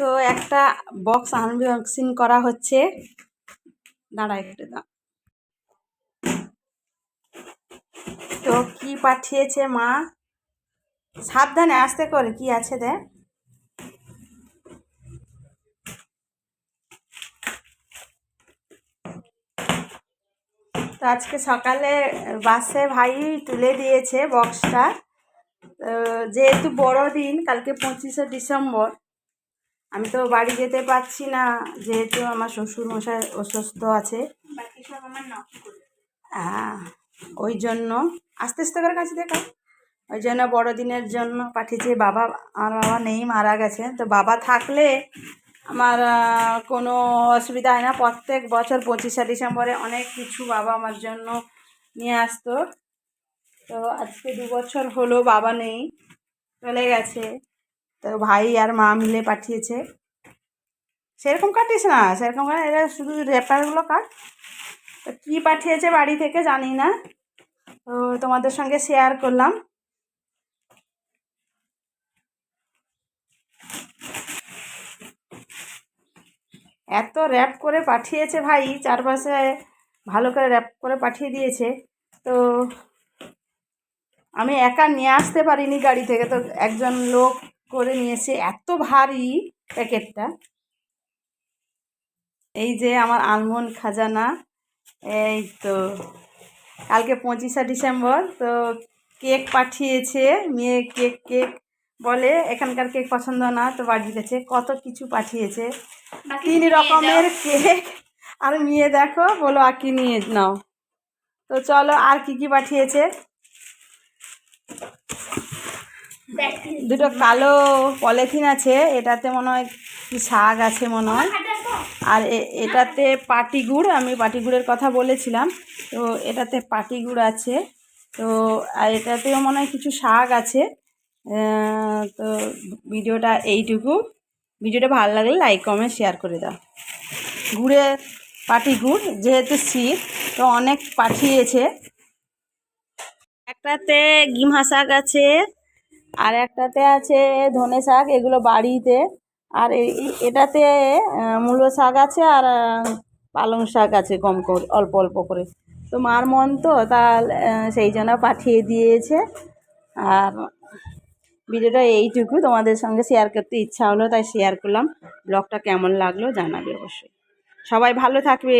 তো একটা box unboxing করা হচ্ছে। দাঁড়া একটু দা তো কি পাঠিয়েছে মা? সাবধানে, আসতে করে, কি আছে দেখ। তো আজকে সকালে বাসে ভাই তুলে দিয়েছে বক্সটা যেহেতু বড়দিন, কালকে পঁচিশে ডিসেম্বর আমি তো বাড়ি যেতে পারছি না, যেহেতু আমার শ্বশুর মশাই অসুস্থ আছে। হ্যাঁ ওই জন্য, আস্তে আস্তে করে কাছে দেখা ওই জন্য বড়দিনের জন্য পাঠিয়েছে, বাবা আমার বাবা নেই, মারা গেছে। তো বাবা থাকলে আমার কোনো অসুবিধা হয় না। প্রত্যেক বছর পঁচিশে ডিসেম্বরে অনেক কিছু বাবা আমার জন্য নিয়ে আসতো। তো আজকে দু বছর হলো বাবা নেই, চলে গেছে। তো ভাই আর মা মিলে পাঠিয়েছে। সেরকম কাটিস না, সেরকম কাট এটা শুধু র্যাপারগুলো কাট। তো কী পাঠিয়েছে বাড়ি থেকে জানি না। তো তোমাদের সঙ্গে শেয়ার করলাম। এত র্যাপ করে পাঠিয়েছে ভাই, চারপাশে ভালো করে র্যাপ করে পাঠিয়ে দিয়েছে। তো আমি একা নিয়ে আসতে পারিনি গাড়ি থেকে, তো একজন লোক করে নিয়েছে এত ভারী প্যাকেটটা। এই যে আমার আলমন্ড খাজানা এই তো কালকে পঁচিশে ডিসেম্বর তো কেক পাঠিয়েছে মেয়ে কেক কেক বলে এখানকার কেক পছন্দ না তো বাড়ি গেছে। কত কিছু পাঠিয়েছে। তিন রকমের কেক। আর মেয়ে দেখো বলো আর কি নিয়ে নাও। তো চলো আর কি কি পাঠিয়েছে? দুটো কালো পলিথিন আছে, এটাতে মনে হয় কি শাক আছে মনে হয়। আর এটাতে পাটি গুড়, আমি পাটি গুড়ের কথা বলেছিলাম, তো এটাতে পাটি গুড় আছে, তো আর এটাতেও মনে হয় কিছু শাক আছে তো ভিডিওটা এইটুকু। ভিডিওটা ভালো লাগলে লাইক কমেন্ট শেয়ার করে দাও। গুড়ে পাটি গুড়, যেহেতু শীত, তো অনেক পাঠিয়েছে। একটাতে গিমহা শাক আছে আর একটাতে আছে ধনে শাক, এগুলো বাড়িতে। আর এটাতে মূলো শাক আছে আর পালং শাক আছে কম করে, অল্প অল্প করে। তো মার মন তো তার সেই জন্য পাঠিয়ে দিয়েছে। আর ভিডিওটা এইটুকু, তোমাদের সঙ্গে শেয়ার করতে ইচ্ছা হলো, তাই শেয়ার করলাম। ব্লগটা কেমন লাগল জানাবে অবশ্যই। সবাই ভালো থাকবে।